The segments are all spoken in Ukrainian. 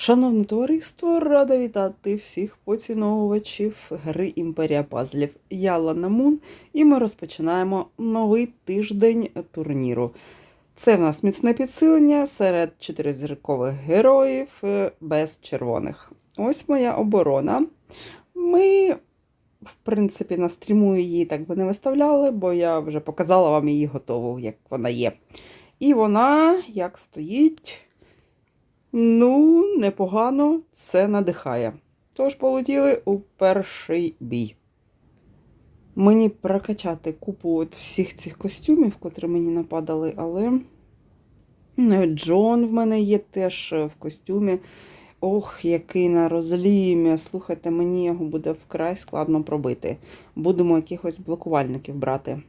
Шановне товариство, рада вітати всіх поціновувачів гри Імперія Пазлів. Я Лана Мун, і ми розпочинаємо новий тиждень турніру. Це в нас міцне підсилення серед чотиризіркових героїв е, без червоних. Ось моя оборона. Ми, в принципі, на стріму її так би не виставляли, бо я вже показала вам її готову, як вона є. І вона, як стоїть. Ну, непогано, це надихає. Тож полетіли у перший бій. Мені прокачати купу от всіх цих костюмів, котрі мені нападали, але Джон в мене є теж в костюмі. Ох, який на розлімі. Слухайте, мені його буде вкрай складно пробити. Будемо якихось блокувальників брати.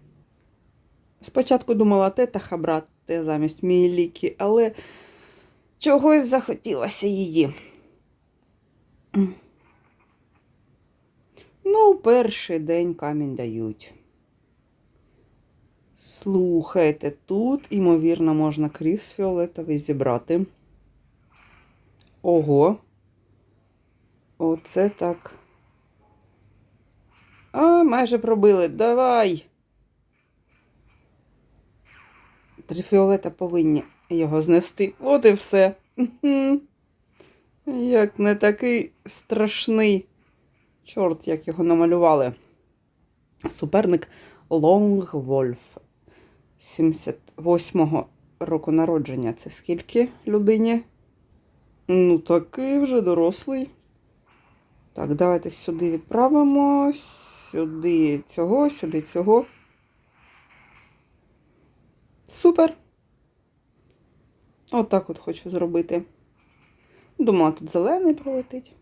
Спочатку думала тетаха брати замість Міліки, але. Чогось захотілося її. Ну, перший день камінь дають. Слухайте, тут, ймовірно, можна кріс фіолетовий зібрати. Ого. Оце так. А, майже пробили. Давай. Три фіолета повинні його знести. От і все. Як не такий страшний. Чорт, як його намалювали. Суперник Лонг Вольф. 78-го року народження. Це скільки людині? Ну, такий вже дорослий. Так, давайте сюди відправимо. Сюди цього, сюди цього. Супер! Отак от хочу зробити. Думала, тут зелений пролетить.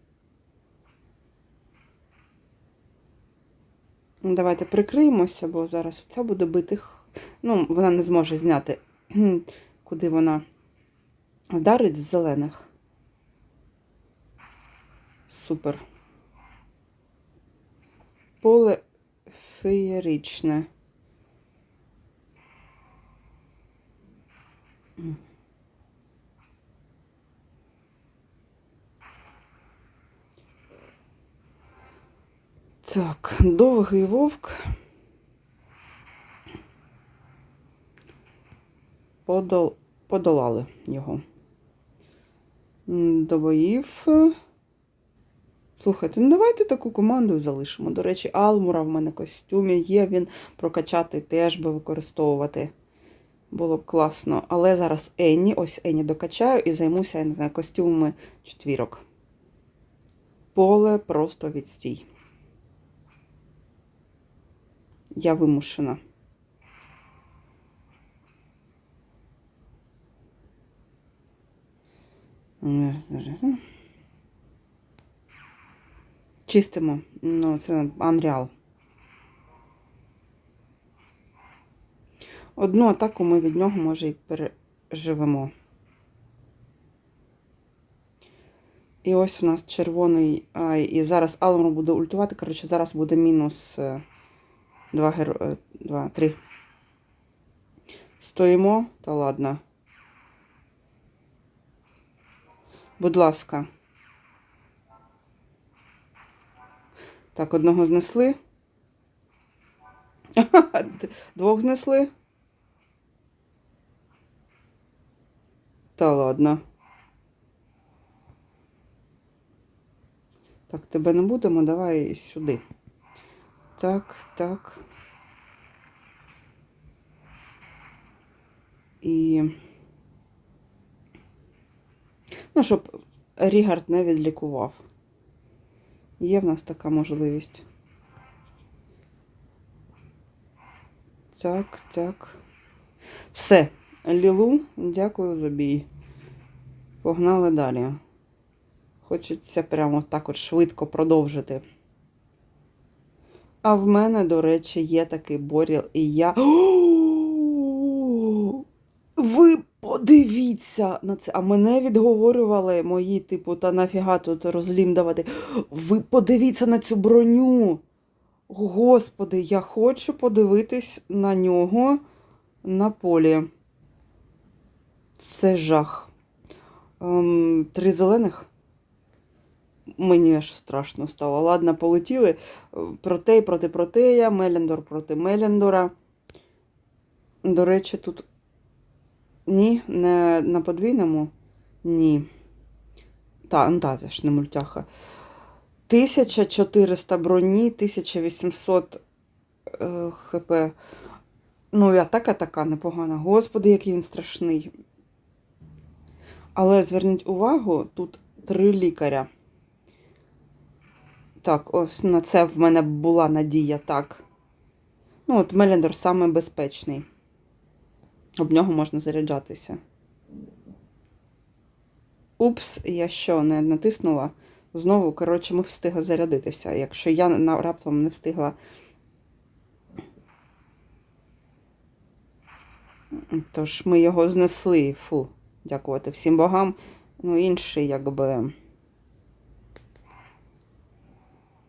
Давайте прикриємося, бо зараз ця буде бити. Ну, вона не зможе зняти, куди вона вдарить з зелених. Супер. Поле феєричне. Так, довгий вовк. Подол... Подолали його. М, До боїв. Слухайте, ну давайте таку команду залишимо. До речі, Алмура в мене костюмі є, він прокачати теж би використовувати. Було б класно. Але зараз Енні, ось Енні докачаю і займуся я не знаю, костюмами четвірок. Поле просто відстій. Я вимушена. Чистимо. Ну, це Unreal. Одну атаку ми від нього, може, і переживемо. І ось у нас червоний. А, і зараз Алмор буде ультувати. Коротше, зараз буде мінус. Два геро... е, Два, три. Стоїмо, та ладно. Будь ласка. Так, одного знесли. Двох знесли. Та ладно. Так, тебе не будемо, давай сюди. Так, так. І. Ну, щоб Рігард не відлікував. Є в нас така можливість. Так, так. Все. Лілу, дякую за бій. Погнали далі. Хочеться прямо так от швидко продовжити. А в мене, до речі, є такий боріл, і я. Ви подивіться на це. А мене відговорювали мої, типу, та нафіга тут розлім давати. Ви подивіться на цю броню. Господи, я хочу подивитись на нього на полі. Це жах. Ем, три зелених. Мені аж страшно стало. Ладно, полетіли. Протей проти протея, Меліндор проти Меліндора. До речі, тут. Ні, не на подвійному. Ні. Та, ну та, це ж не мультяха. 1400 броні, 1800 е, хп. Ну, і атака така непогана. Господи, який він страшний. Але зверніть увагу, тут три лікаря. Так, ось на це в мене була надія, так. Ну, от Меліндор самий безпечний. Об нього можна заряджатися. Упс, я що, не натиснула? Знову, коротше, ми встигли зарядитися. Якщо я раптом не встигла. Тож ми його знесли. Фу, дякувати всім богам. Ну, інший, якби.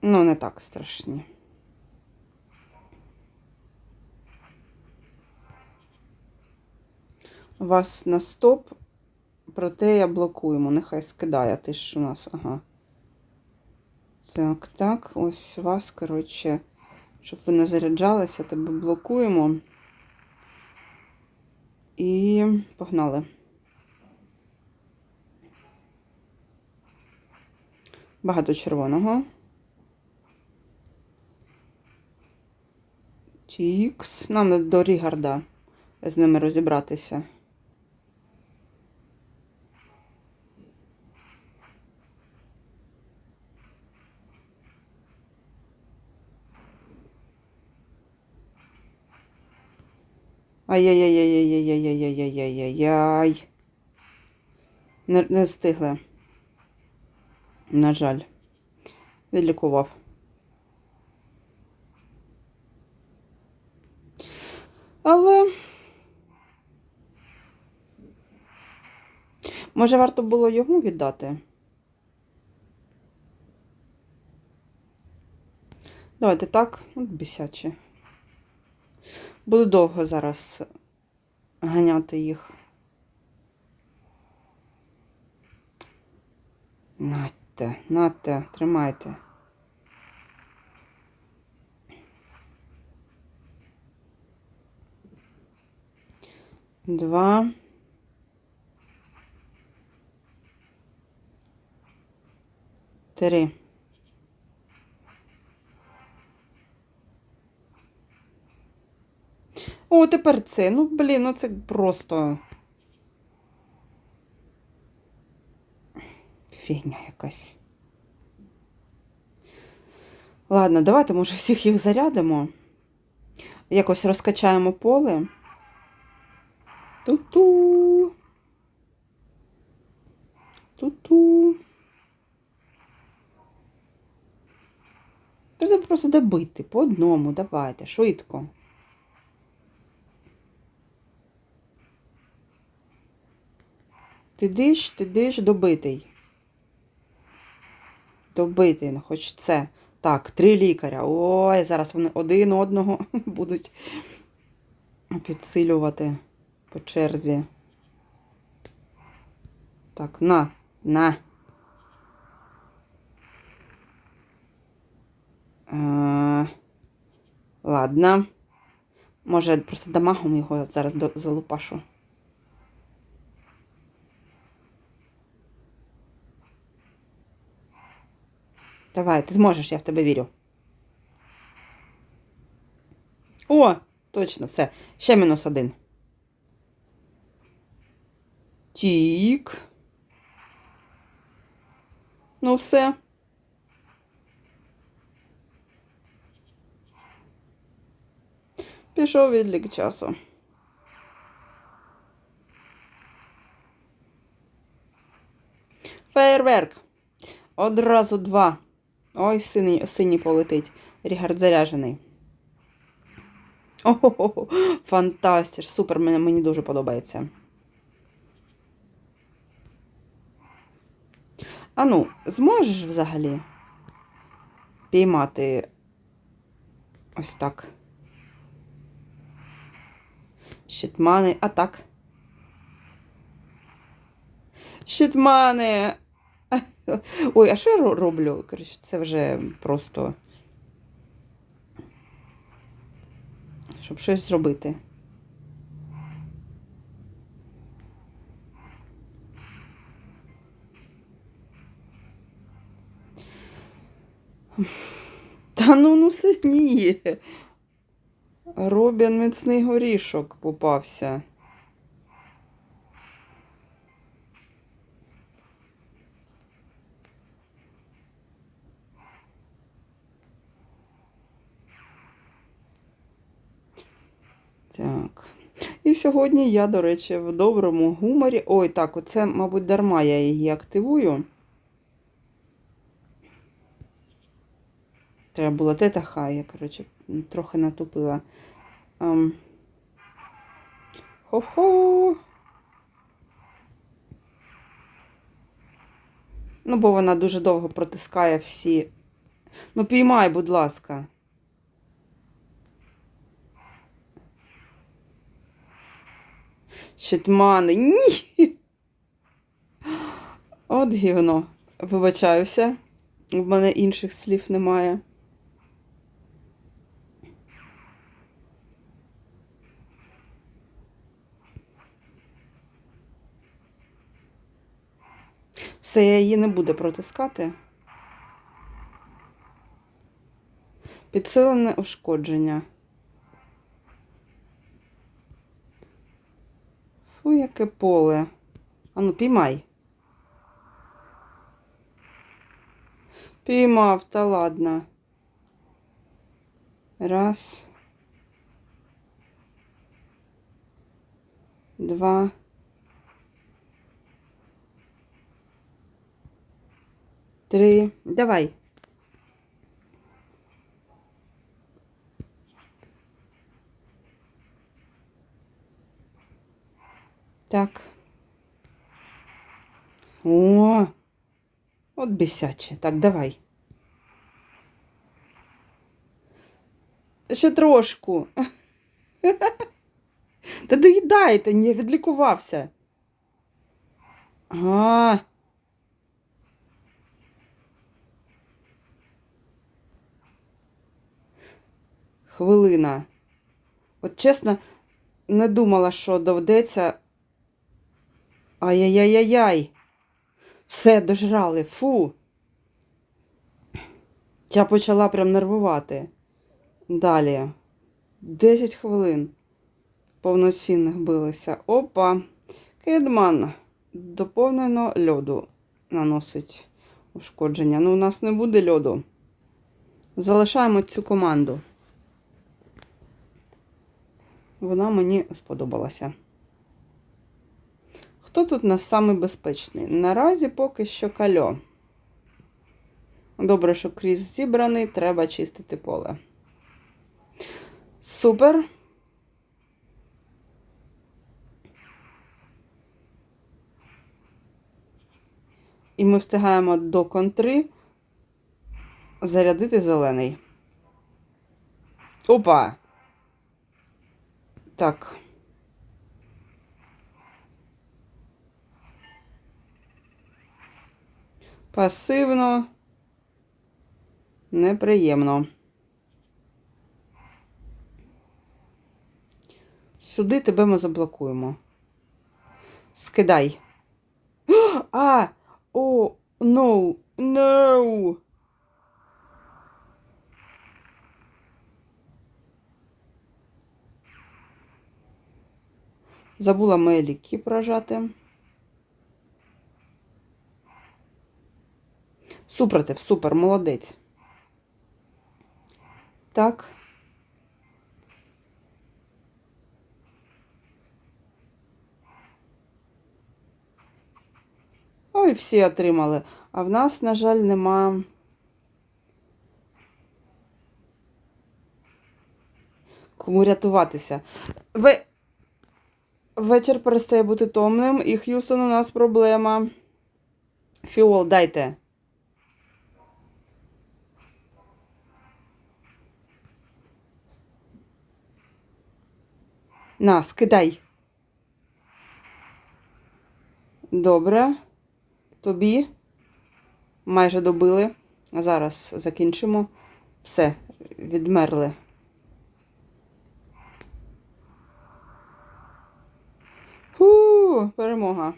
Ну, не так страшні. Вас на стоп, проте я блокуємо. Нехай скидає. Ти ж у нас, ага. Так, так, ось вас, коротше, щоб ви не заряджалися, тебе блокуємо. І погнали. Багато червоного. Тікс. Нам до Рігарда з ними розібратися. Ай-яй-яй-яй-яй-яй-яй-яй-яй-яй-яй-яй. Не, не встигли. На жаль. Відлікував. Але. Може, варто було йому віддати? Давайте так, от бісяче. Буду довго зараз ганяти їх. Нате, нате, тримайте. Два. Три. О, тепер це. Ну, блін, ну це просто. Фігня якась. Ладно, давайте, може, всіх їх зарядимо. Якось розкачаємо поле. Ту-ту. Ту-ту. Треба просто добити по одному, давайте, швидко. Ти диш, ти диш, добитий. Добитий, ну хоч це. Так, три лікаря. Ой, зараз вони один одного будуть підсилювати по черзі. Так, на, на. Е, ладно. Може, просто дамагом його зараз залупашу. Давай, ти зможеш, я в тебе вірю. О, точно, все. Ще мінус один. Тік. Ну, все. Пішов відлік часу. Фейерверк. Одразу два. Ой, синій, синій полетить. Рігард заряжений. Ого, фантастиш. Супер, мені, мені дуже подобається. А ну, зможеш взагалі піймати ось так. Щитмани. А так. Щитмани. Ой, а що я роблю? Це вже просто. Щоб щось зробити. Та ну ну сильніє. Робін міцний горішок попався. Так. І сьогодні я, до речі, в доброму гуморі. Ой, так, оце, мабуть, дарма я її активую. Треба було тета хай, я, коротше, трохи натупила. Ем. Хо-хо. Ну, бо вона дуже довго протискає всі. Ну, піймай, будь ласка. Щитмани. Ні. От гівно. Вибачаюся. В мене інших слів немає. Все, я її не буду протискати. Підсилене ушкодження. Фу, яке поле. Ану, піймай. Піймав, та ладно. Раз. Два. Три. Давай. Так. О, от бісяче. Так, давай. Ще трошку. Та доїдайте, не відлікувався. А. Хвилина. От чесно, не думала, що доведеться. Ай-яй-яй-яй. Все, дожрали. Фу. Я почала прям нервувати. Далі. 10 хвилин повноцінних билися. Опа. Кедман. Доповнено льоду наносить ушкодження. Ну, у нас не буде льоду. Залишаємо цю команду. Вона мені сподобалася. Хто тут у нас самий безпечний? Наразі поки що кальо. Добре, що крізь зібраний, треба чистити поле. Супер. І ми встигаємо до контри зарядити зелений. Опа! Так. Пасивно. Неприємно. Сюди тебе ми заблокуємо. Скидай. А! О, no, no. Забула мої ліки прожати. Супротив, супер, молодець. Так. Ой, всі отримали. А в нас, на жаль, нема. Кому рятуватися. Ви... Вечір перестає бути томним, і Х'юстон, у нас проблема. Фіол, дайте. На, скидай. Добре. Тобі. майже добили. Зараз закінчимо. Все, відмерли. Перемога.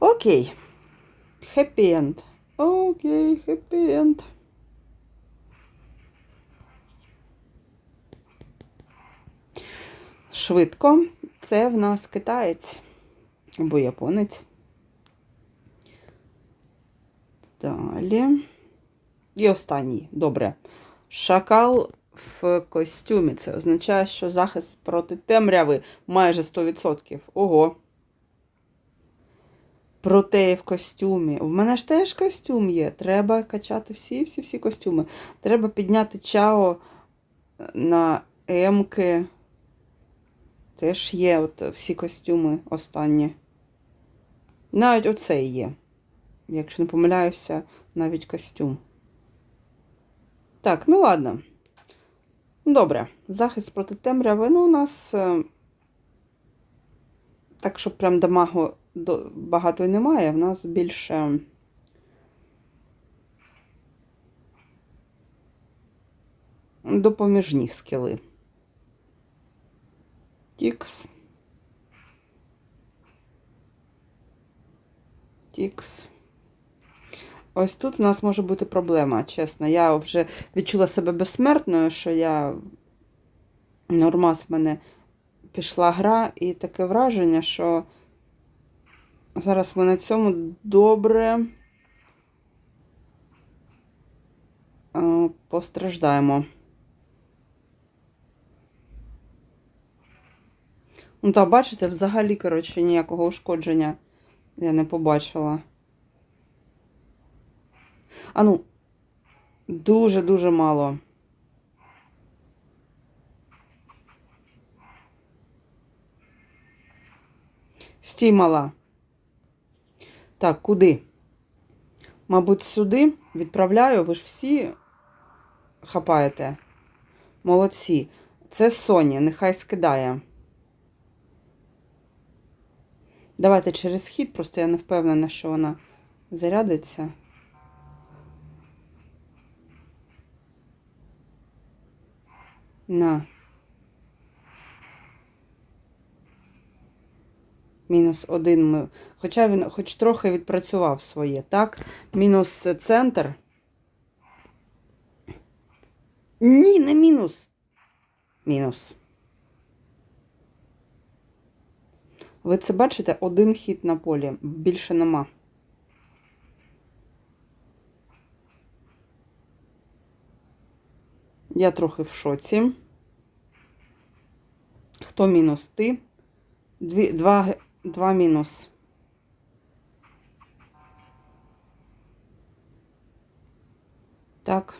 Окей. Хеппі енд. Окей, хеппі енд. Швидко. Це в нас китаєць або японець. Далі. І останній. Добре. Шакал в костюмі. Це означає, що захист проти темряви майже 100%. Ого. Проте в костюмі. В мене ж теж костюм є. Треба качати всі-всі-всі костюми. Треба підняти чао на М-ки. Теж є от всі костюми останні. Навіть оцей є. Якщо не помиляюся, навіть костюм. Так, ну ладно. Добре. Захист проти темряви. Ну, у нас. е, Так, щоб прям дамагу багато і немає. В нас більше. Допоміжні скіли. Тікс. Тікс. Ось тут у нас може бути проблема, чесно. Я вже відчула себе безсмертною, що я нормас в мене пішла гра, і таке враження, що зараз ми на цьому добре е, постраждаємо. Ну, та бачите, взагалі, коротше, ніякого ушкодження я не побачила. А ну, дуже-дуже мало. Стій мала. Так, куди? Мабуть, сюди відправляю, ви ж всі хапаєте. Молодці. Це Соня, нехай скидає. Давайте через хід, просто я не впевнена, що вона зарядиться. На. Мінус один. Ми... Хоча він хоч трохи відпрацював своє, так? Мінус центр. Ні, не мінус. Мінус. Ви це бачите? Один хід на полі. Більше нема. Я трохи в шоці. Хто мінус? Ти? Дві, два, два мінус. Так.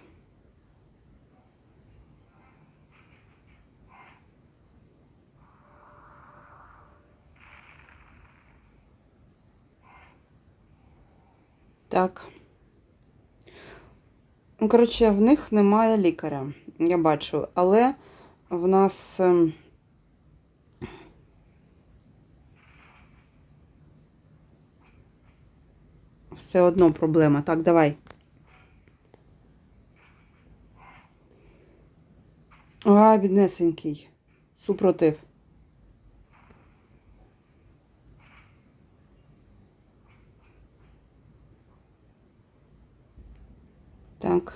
Так. Ну, коротше, в них немає лікаря, я бачу, але в нас. ем, Все одно проблема. Так, давай. А, біднесенький. Супротив. Так.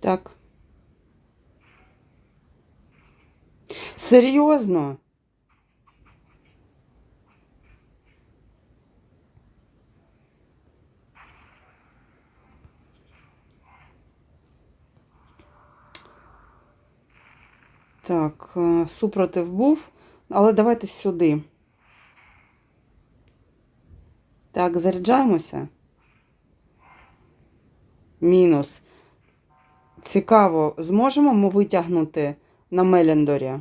Так. Серйозно? Так, е, супротив був, але давайте сюди. Так, заряджаємося. Мінус. Цікаво, зможемо ми витягнути на Мелендорі?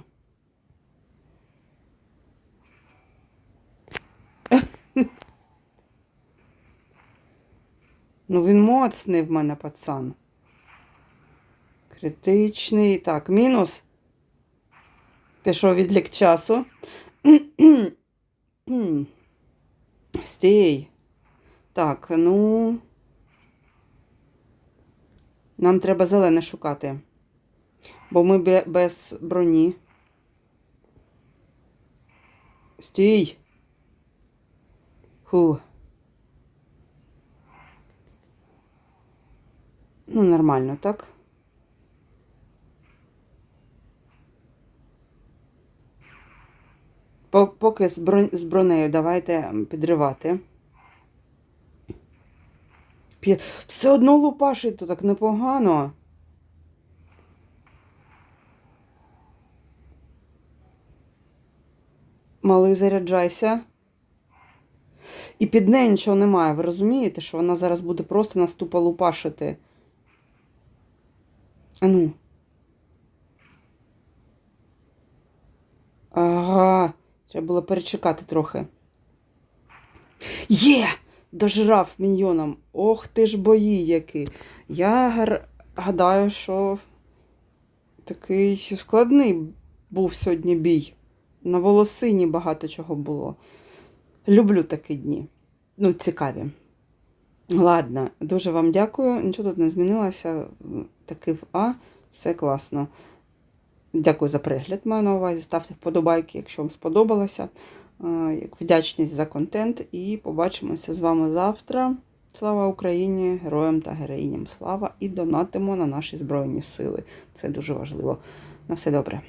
Ну, він моцний в мене пацан. Критичний. Так, мінус. Пішов відлік часу. Стій. Так, ну. Нам треба зелене шукати. Бо ми без броні. Стій. Ху. Ну, нормально, так? Поки з, бронею давайте підривати. П'є- Все одно лупашить то так непогано. Малий, заряджайся. І під нею нічого немає. Ви розумієте, що вона зараз буде просто нас тупо лупашити. Ану. Ага. Треба було перечекати трохи. Є! Дожрав міньйоном. Ох ти ж бої які. Я гадаю, що такий складний був сьогодні бій. На волосині багато чого було. Люблю такі дні. Ну, цікаві. Ладно, дуже вам дякую. Нічого тут не змінилося. Таки в А. Все класно. Дякую за перегляд, маю на увазі. Ставте вподобайки, якщо вам сподобалося. Е, Як вдячність за контент. І побачимося з вами завтра. Слава Україні, героям та героїням слава! І донатимо на наші Збройні Сили. Це дуже важливо. На все добре.